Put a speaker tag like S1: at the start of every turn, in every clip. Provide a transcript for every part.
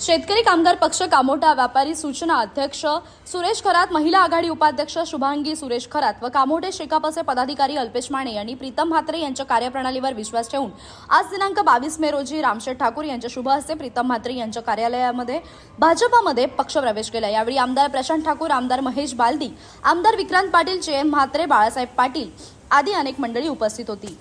S1: शेतकरी कामगार पक्ष कामोठा व्यापारी सूचना अध्यक्ष सुरेश खरात महिला आघाडी उपाध्यक्ष शुभांगी सुरेश खरात व कामोठे शेकापचे पदाधिकारी अल्पेश माने यांनी प्रीतम म्हात्रे यांच्या कार्यप्रणालीवर विश्वास ठेवून आज दिनांक बावीस मे रोजी रामशेठ ठाकूर यांच्या शुभ हस्ते प्रीतम म्हात्रे यांच्या कार्यालयामध्ये भाजपमध्ये पक्षप्रवेश केला. यावेळी आमदार प्रशांत ठाकूर आमदार महेश बालदी आमदार विक्रांत पाटील जे एम म्हात्रे बाळासाहेब पाटील आदी अनेक मंडळी उपस्थित होती.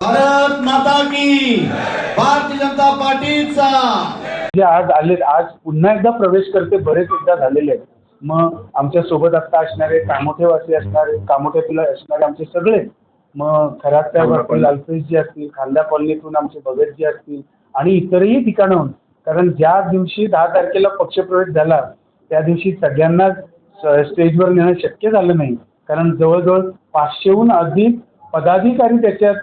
S2: भारत माता की भारतीय जनता पार्टीचा.
S3: जे आज आले आज पुन्हा एकदा प्रवेश करते बरेच एकदा झालेले आहेत. मग आमच्यासोबत आता असणारे कामोठेवासी असणारे कामोठ्यातील असणारे आमचे सगळे. मग खरात असतील अल्पेशजी असतील खांदा कॉलनीतून आमचे भगतजी असतील आणि इतरही ठिकाणाहून कारण ज्या दिवशी दहा तारखेला पक्षप्रवेश झाला त्या दिवशी सगळ्यांना स्टेजवर नेणं शक्य झालं नाही. कारण जवळजवळ पाचशेहून अधिक पदाधिकारी त्याच्यात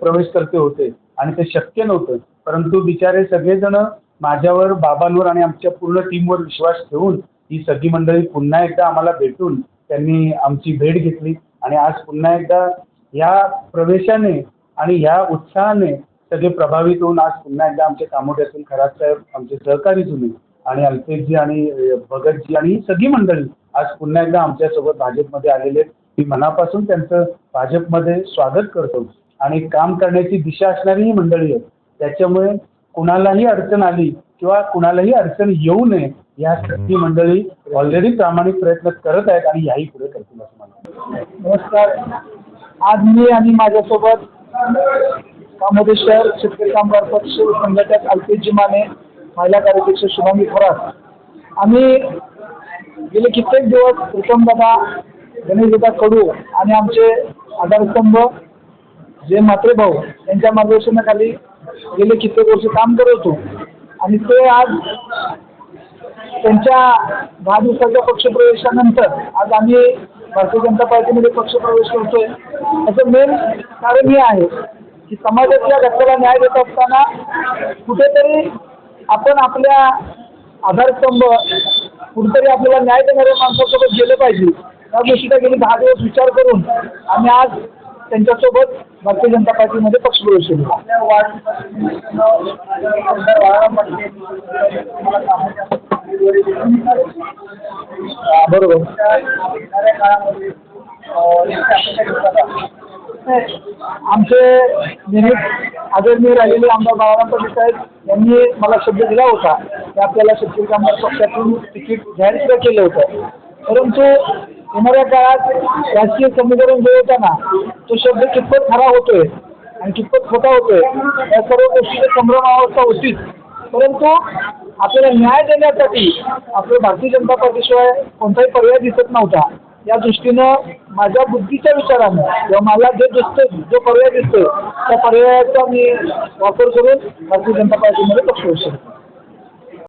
S3: प्रवेश करते होते. आणि ते शक्य नव्हतं. परंतु बिचारे सगळेजण माझ्यावर बाबांवर आणि आमच्या पूर्ण टीमवर विश्वास ठेवून ही सगळी मंडळी पुन्हा एकदा आम्हाला भेटून त्यांनी आमची भेट घेतली. आणि आज पुन्हा एकदा ह्या प्रवेशाने आणि ह्या उत्साहाने सगळे प्रभावित होऊन आज पुन्हा एकदा आमच्या कामोट्यातून खरात साहेब आमचे सहकारी जुने आणि अल्पेशजी आणि भगतजी आणि ही सगळी मंडळी आज पुन्हा एकदा आमच्यासोबत भाजपमध्ये आलेले आहेत. मी मनापासून त्यांचं भाजपमध्ये स्वागत करतो. आणि काम करण्याची दिशा असणारी ही मंडळी आहेत. त्याच्यामुळे कुणालाही अडचण आली किंवा कुणालाही अडचण येऊ नये या ही मंडळी ऑलरेडी प्रामाणिक प्रयत्न करत आहेत आणि याही पुढे करतील असं मला
S4: नमस्कार. आज मी आणि माझ्यासोबत कामोदे शहर शेतकरी कामगार पक्ष संघटक अल्पेशजी माने महिला कार्याध्यक्ष शुभांगी खरात आम्ही गेले कित्येक दिवस प्रीतमदादा गणेशदादा कडू आणि आमचे आधारस्तंभ जे म्हात्रे भाऊ यांच्या मार्गदर्शनाखाली गेले कित्येक वर्ष काम करत होतो आणि ते आज त्यांच्या दहा दिवसाच्या पक्षप्रवेशानंतर आज आम्ही भारतीय जनता पार्टीमध्ये पक्षप्रवेश करतोय. असं मेन कारण हे आहे की समाजातल्या घटकाला न्याय देत असताना कुठेतरी आपण आपल्या आधारस्तंभ कुठेतरी आपल्याला न्याय देणाऱ्या माणसासोबत गेलं पाहिजे. त्या गोष्टीचा गेली दहा दिवस विचार करून आम्ही आज त्यांच्यासोबत भारतीय जनता पार्टीमध्ये पक्षप्रवेश केला. बरोबर. आमचे नेहमी आदरणीय राहिलेले आमदार बाळाराम पाटील साहेब यांनी मला शब्द दिला होता. की आपल्याला शेतकरी कामगार पक्षातून तिकीट जाहीर सुद्धा केलं होतं. परंतु येणाऱ्या काळात राजकीय समीकरण जे होता तो शब्द कितपत खरा होतोय आणि कितपत खोटा होतोय या सर्व गोष्टीची संभ्रमावस्था होतीच. परंतु आपल्याला न्याय देण्यासाठी आपल्या भारतीय जनता पार्टीशिवाय कोणताही पर्याय दिसत नव्हता. या दृष्टीनं माझ्या बुद्धीच्या विचारानं किंवा मला जे दिसतं जो पर्याय दिसतोय त्या पर्यायाचा मी वापर करून भारतीय जनता पार्टीमध्ये पक्ष